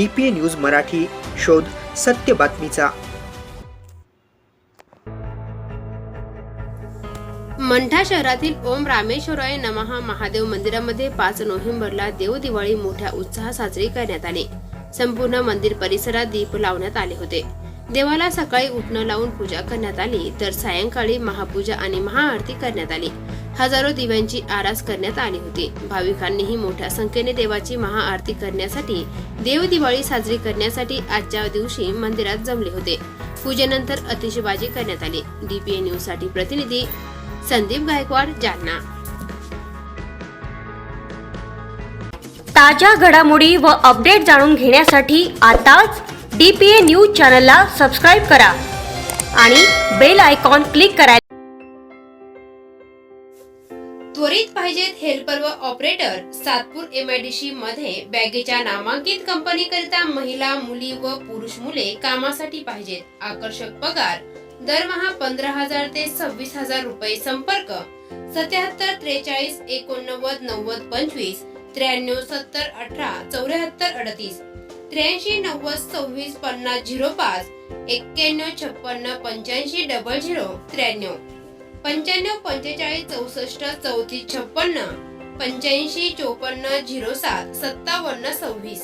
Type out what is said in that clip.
D P A news Marathi शोध सत्य बातमीचा. मंठा शहरातील ओम रामेश्वराय नमहा महादेव मंदिरामध्ये पाच नोव्हेंबरला देव दिवाळी मोठ्या उत्साहात साजरी करण्यात आली. संपूर्ण मंदिर परिसरात दीप लावण्यात आले होते. देवाला सकाळी उठणं लावून पूजा करण्यात आली तर सायंकाळी महापूजा आणि महाआरती करण्यात आली. हजारो दिव्यांची आरास करण्यात आली होती. भाविकांनीही मोठ्या संख्येने देवाची महाआरती करण्यासाठी देव दिवाळी साजरी करण्यासाठी आजच्या दिवशी मंदिरात जमले होते. पूजेनंतर अतिशबाजी करण्यात आली. डीपीए न्यूजसाठी प्रतिनिधी संदीप गायकवाड जालना. ताज्या घडामोडी व अपडेट जाणून घेण्यासाठी आताच डी पी ए न्यूज चॅनलला सबस्क्राईब करा आणि बेल आयकॉन क्लिक करा त्वरित पाहिजेत हेल्पर व ऑपरेटर सातपूर एमआयडीसी मध्ये बॅगेच्या नामांकित कंपनीकरिता महिला मुली व पुरुष मुले कामासाठी पाहिजेत. आकर्षक पगार. दरमहा पंधरा हजार ते सव्वीस हजार रुपये संपर्क. सत्याहत्तर त्रेचाळीस एकोणनव्वद नव्वद पंचवीस त्र्याण्णव सत्तर अठरा चौऱ्याहत्तर अडतीस. त्र्याऐंशी नव्वद सव्वीस पन्नास झिरो पाच एक्क्याण्णव छप्पन्न पंच्याऐंशी डबल झिरो त्र्याण्णव. पंच्याण्णव पंचेचाळीस चौसष्ट चौतीस छप्पन्न पंच्याऐंशी चोपन्न झिरो सात सत्तावन्न सव्वीस.